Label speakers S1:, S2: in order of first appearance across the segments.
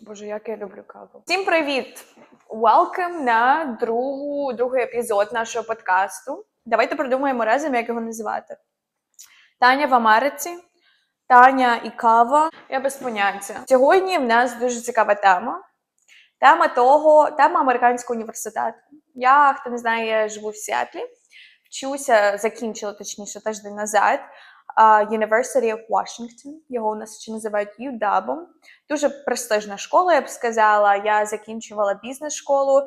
S1: Боже, як я люблю каву. Всім привіт! Welcome на другу, другий епізод нашого подкасту. Давайте придумаємо разом, як його називати. Таня в Америці, Таня і кава. Я без поняття. Сьогодні в нас дуже цікава тема. Тема того, тема американського університету. Я, хто не знає, я живу в Сіатлі. Вчуся, закінчила точніше тиждень назад. University of Washington. Його у нас ще називають UW. Дуже престижна школа, я б сказала. Я закінчувала бізнес-школу.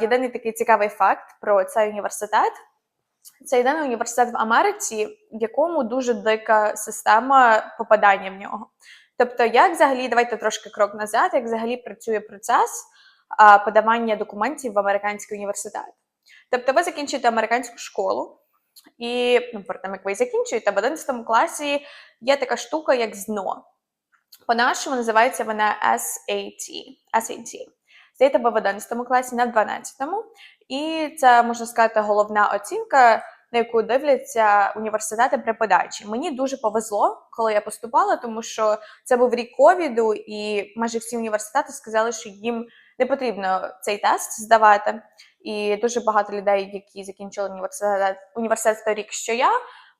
S1: Єдиний такий цікавий факт про цей університет. Це єдиний університет в Америці, в якому дуже дика система попадання в нього. Тобто, як взагалі, давайте трошки крок назад, як взагалі працює процес подавання документів в американський університет. Тобто, ви закінчуєте американську школу, і ну, перед тим, як ви закінчуєте, в 11 класі є така штука, як ЗНО. По-нашому називається вона SAT. SAT. Ви в 11 класі, в 12-му. І це, можна сказати, головна оцінка, на яку дивляться університети при подачі. Мені дуже повезло, коли я поступала, тому що це був рік ковіду, і майже всі університети сказали, що їм не потрібно цей тест здавати. І дуже багато людей, які закінчили університет, університет в той рік, що я,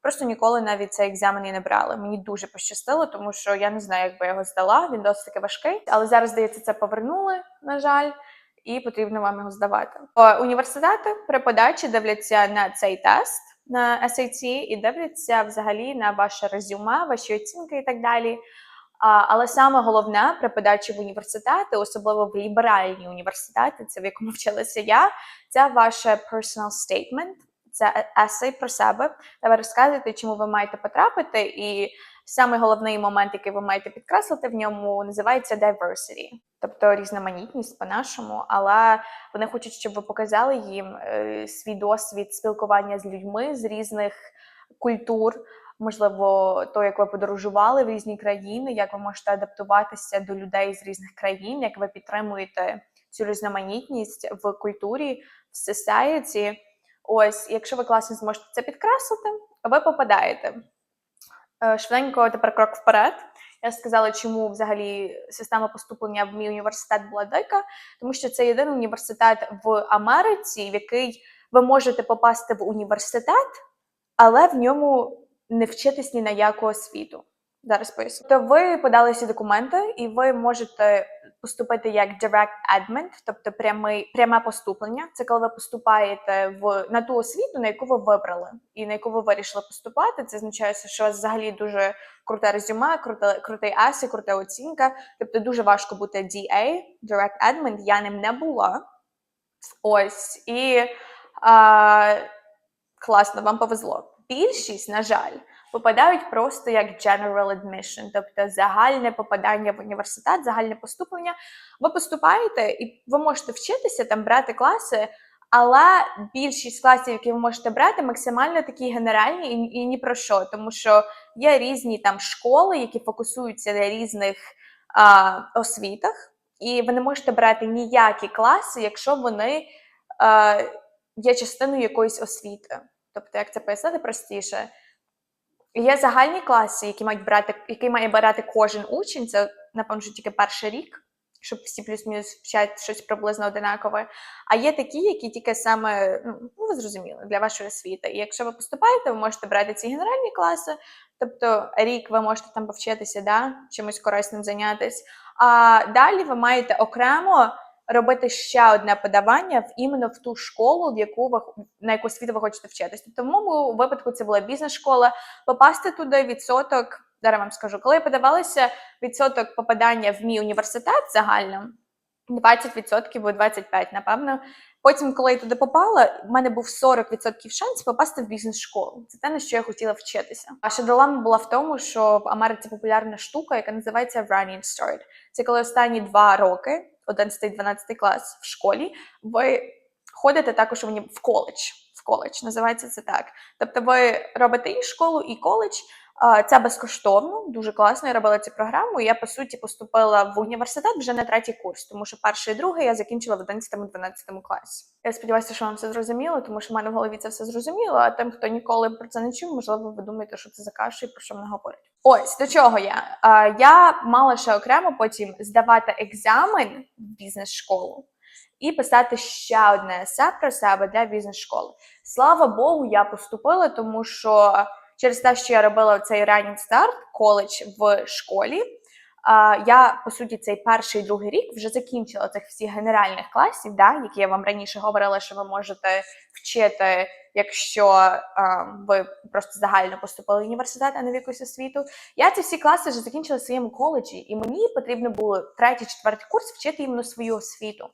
S1: просто ніколи навіть цей екзамен і не брали. Мені дуже пощастило, тому що я не знаю, як би його здала. Він досить таки важкий. Але зараз, здається, це повернули, на жаль, і потрібно вам його здавати. Університети при подачі дивляться на цей тест на SAT і дивляться взагалі на ваше резюме, ваші оцінки і так далі. Але саме головне при подачі в університети, особливо в ліберальні університети, це в якому вчилася я, це ваше personal statement, це есей про себе, де ви розказуєте, чому ви маєте потрапити. І саме головний момент, який ви маєте підкреслити в ньому, називається diversity, тобто різноманітність по-нашому. Але вони хочуть, щоб ви показали їм е, свій досвід спілкування з людьми з різних культур. Можливо, то, як ви подорожували в різні країни, як ви можете адаптуватися до людей з різних країн, як ви підтримуєте цю різноманітність в культурі, в society. Ось, якщо ви класно зможете це підкреслити, ви попадаєте. Е, Швиденько тепер крок вперед. Я сказала, чому взагалі система поступлення в мій університет була дика, тому що це єдиний університет в Америці, в який ви можете попасти в університет, але в ньому не вчитись ні на яку освіту. Зараз поясню. То ви подали всі документи, і ви можете поступити як direct admit, тобто прямий, пряме поступлення. Це коли ви поступаєте в на ту освіту, на яку ви вибрали, і на яку ви вирішили поступати. Це означає, що у вас взагалі дуже круте резюме, круте, крутий есі, крута оцінка. Тобто дуже важко бути DA, direct admin, Я ним не була. Ось і а, класно, вам повезло. Більшість, на жаль, попадають просто як general admission, тобто загальне попадання в університет, загальне поступлення. Ви поступаєте і ви можете вчитися там брати класи, але більшість класів, які ви можете брати, максимально такі генеральні і, і ні про що, тому що є різні там школи, які фокусуються на різних а, освітах, і ви не можете брати ніякі класи, якщо вони а, є частиною якоїсь освіти. Тобто, як це пояснити простіше? Є загальні класи, які мають брати, які має брати кожен учень. Це напевно що тільки перший рік, щоб всі плюс-мінус вчать щось приблизно одинакове. А є такі, які тільки саме ну ви зрозуміли для вашої освіти. І якщо ви поступаєте, ви можете брати ці генеральні класи. Тобто рік ви можете там повчитися, да, чимось корисним зайнятися. А далі ви маєте окремо робити ще одне подавання в іменно в ту школу, в яку ви на яку освіту ви хочете вчитися. Тобто в моєму випадку це була бізнес-школа. Попасти туди відсоток. Зараз вам скажу, коли я подавалася, відсоток попадання в мій університет загально 20% або 25%, напевно. Потім, коли я туди попала, в мене був 40% шанс попасти в бізнес-школу. Це те, на що я хотіла вчитися. А ще дилема була в тому, що в Америці популярна штука, яка називається Running Start. Це коли останні два роки, 11-12 клас в школі, ви ходите також в коледж. В коледж називається це так. Тобто, ви робите і школу, і коледж. Це безкоштовно, дуже класно. Я робила цю програму. І я по суті поступила в університет вже на третій курс, тому що перший і другий я закінчила в 11-12 класі. Я сподіваюся, що вам це зрозуміло, тому що в мене в голові це все зрозуміло. А тим, хто ніколи про це не чув, можливо, ви думаєте, що це за каша і про що вона говорить. Ось до чого я. Я мала ще окремо потім здавати екзамен в бізнес-школу і писати ще одне есе про себе для бізнес-школи. Слава Богу, я поступила, тому що через те, що я робила цей ранній старт, коледж в школі. Я по суті цей перший другий рік вже закінчила цих всіх генеральних класів, да, які я вам раніше говорила, що ви можете вчити, якщо а, ви просто загально поступили в університет, а не в якусь освіту. Я ці всі класи вже закінчила в своєму коледжі, і мені потрібно було третій, четвертий курс вчити іменно свою освіту.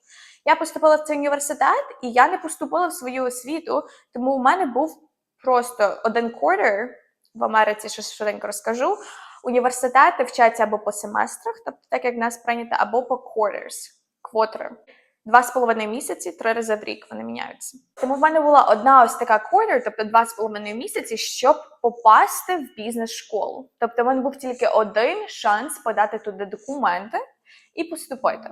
S1: Я поступила в цей університет, і я не поступила в свою освіту, тому у мене був просто один quarter в Америці, щось швиденько розкажу. Університети вчаться або по семестрах, тобто так як в нас прийнято, або по quarters, квотери. Два з половиною місяці, три рази в рік вони міняються. Тому в мене була одна ось така quarter, тобто два з половиною місяці, щоб попасти в бізнес-школу. Тобто в мене був тільки один шанс подати туди документи і поступити.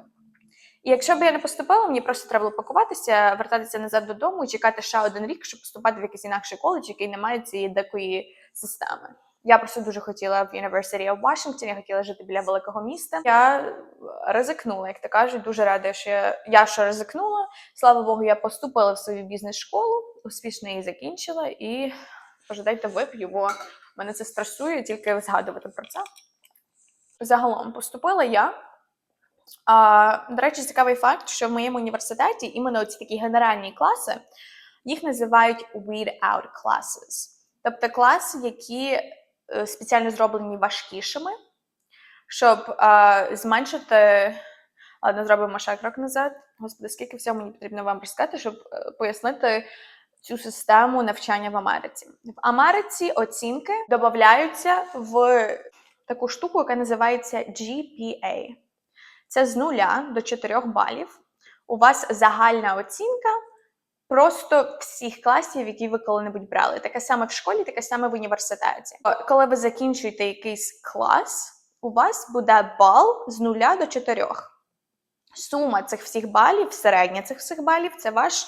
S1: І якщо б я не поступила, мені просто треба було пакуватися, вертатися назад додому і чекати ще один рік, щоб поступати в якийсь інакший коледж, який не має цієї дикої системи. Я просто дуже хотіла в University of Washington, я хотіла жити біля великого міста. Я ризикнула, як то кажуть, дуже рада, що я, що ризикнула. Слава Богу, я поступила в свою бізнес-школу, успішно її закінчила і пожидайте вип'ю, бо мене це стресує тільки згадувати про це. Загалом поступила я. А, до речі, цікавий факт, що в моєму університеті іменно ці такі генеральні класи їх називають weed out classes. Тобто класи, які е, спеціально зроблені важкішими, щоб е, зменшити. Ладно, зробимо ще крок назад. Господи, скільки всього мені потрібно вам розказати, щоб е, пояснити цю систему навчання в Америці. В Америці оцінки додаються в таку штуку, яка називається GPA. Це з нуля до 4 балів. У вас загальна оцінка просто всіх класів, які ви коли-небудь брали. Таке саме в школі, таке саме в університеті. Коли ви закінчуєте якийсь клас, у вас буде бал з нуля до 4. Сума цих всіх балів, середня цих всіх балів це ваш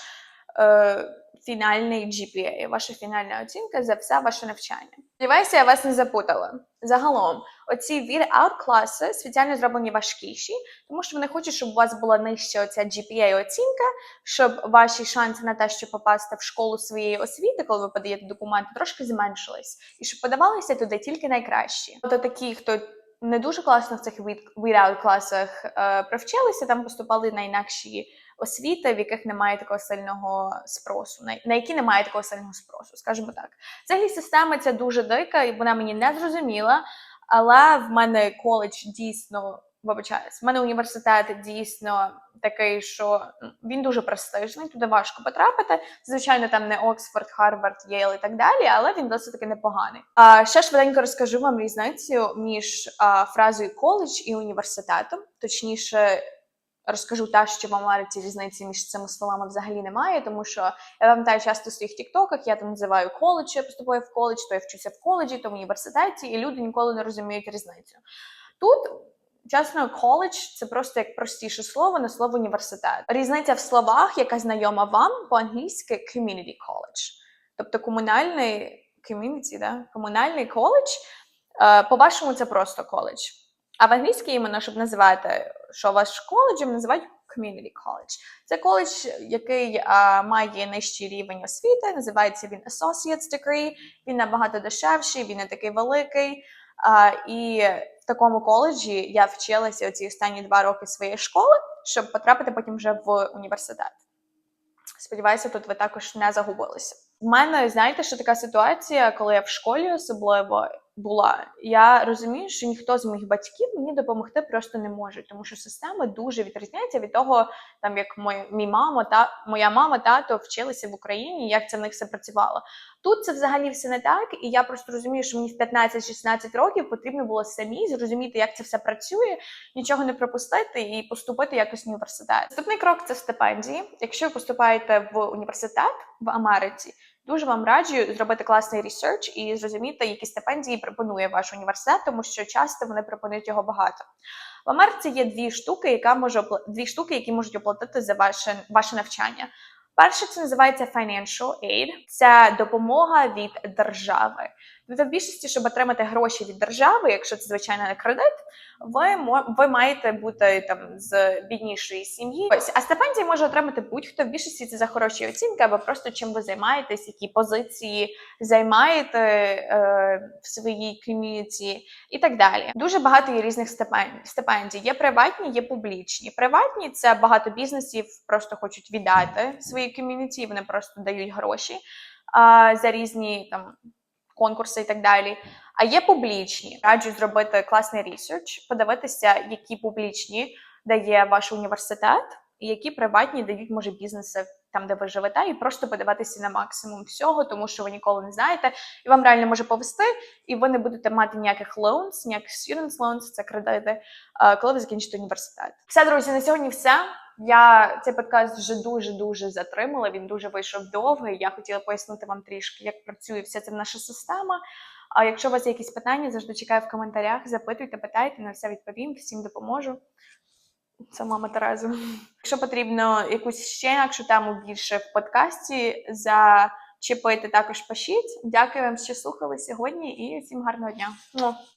S1: е, фінальний GPA, ваша фінальна оцінка за все ваше навчання. Сподіваюся, я вас не запутала. Загалом, оці від-out класи спеціально зроблені важкіші, тому що вони хочуть, щоб у вас була нижча оця GPA-оцінка, щоб ваші шанси на те, щоб попасти в школу своєї освіти, коли ви подаєте документи, трошки зменшились, і щоб подавалися туди тільки найкращі. Тобто такі, хто не дуже класно в цих від-out класах е, привчилися, там поступали на інакші освіти, в яких немає такого сильного спросу, на, які немає такого сильного спросу, скажімо так. Взагалі система ця дуже дика, і вона мені не зрозуміла, але в мене коледж дійсно. Вибачаюсь, в мене університет дійсно такий, що він дуже престижний, туди важко потрапити. Звичайно, там не Оксфорд, Харвард, Єйл і так далі, але він досить таки непоганий. А ще швиденько розкажу вам різницю між а, фразою коледж і університетом, точніше. Розкажу те, що в Америці різниці між цими словами взагалі немає, тому що я пам'ятаю часто в своїх тіктоках, я там називаю коледж, я поступаю в коледж, то я вчуся в коледжі, то в університеті, і люди ніколи не розуміють різницю. Тут Чесно, коледж це просто як простіше слово на слово університет. Різниця в словах, яка знайома вам по-англійськи community college. Тобто комунальний community, да? комунальний коледж, е, по-вашому, це просто коледж. А в англійській іменно, щоб називати, що ваш коледжем, називають community college. Це коледж, який а, має нижчий рівень освіти, називається він Associate's degree, він набагато дешевший, він не такий великий. А, і в такому коледжі я вчилася оці останні два роки своєї школи, щоб потрапити потім вже в університет. Сподіваюся, тут ви також не загубилися. У мене, знаєте, що така ситуація, коли я в школі особливо була, я розумію, що ніхто з моїх батьків мені допомогти просто не може, тому що система дуже відрізняється від того, там як мой, мій мама та моя мама, тато вчилися в Україні, як це в них все працювало. Тут це взагалі все не так, і я просто розумію, що мені в 15-16 років потрібно було самі зрозуміти, як це все працює, нічого не пропустити і поступити якось в університет. Наступний крок це стипендії. Якщо ви поступаєте в університет в Америці. Дуже вам раджу зробити класний ресерч і зрозуміти, які стипендії пропонує ваш університет, тому що часто вони пропонують його багато. В Америці є дві штуки, яка може дві штуки, які можуть оплатити за ваше ваше навчання. Перше, це називається Financial Aid. Це допомога від держави. В більшості, щоб отримати гроші від держави, якщо це звичайно не кредит, ви ви маєте бути там з біднішої сім'ї. Ось а стипендії може отримати будь-хто. В більшості це за хороші оцінки, або просто чим ви займаєтесь, які позиції займаєте е, в своїй ком'юніті і так далі. Дуже багато є різних стипендій. Є приватні, є публічні. Приватні це багато бізнесів просто хочуть віддати своїй ком'юніті, вони просто дають гроші а, за різні там конкурси і так далі. А є публічні. Раджу зробити класний ресерч, подивитися, які публічні дає ваш університет, і які приватні дають, може, бізнеси там, де ви живете, і просто подивитися на максимум всього, тому що ви ніколи не знаєте, і вам реально може повести, і ви не будете мати ніяких loans, ніяких students loans, це кредити, е, коли ви закінчите університет. Все, друзі, на сьогодні все. Я цей подкаст вже дуже дуже затримала. Він дуже вийшов довгий. Я хотіла пояснити вам трішки, як працює вся ця наша система. А якщо у вас є якісь питання, завжди чекаю в коментарях. Запитуйте, питайте, на все відповім, всім допоможу. Це мама Тереза. Якщо потрібно якусь ще інакшу тему більше в подкасті зачепити, також пишіть. Дякую вам, що слухали сьогодні, і всім гарного дня.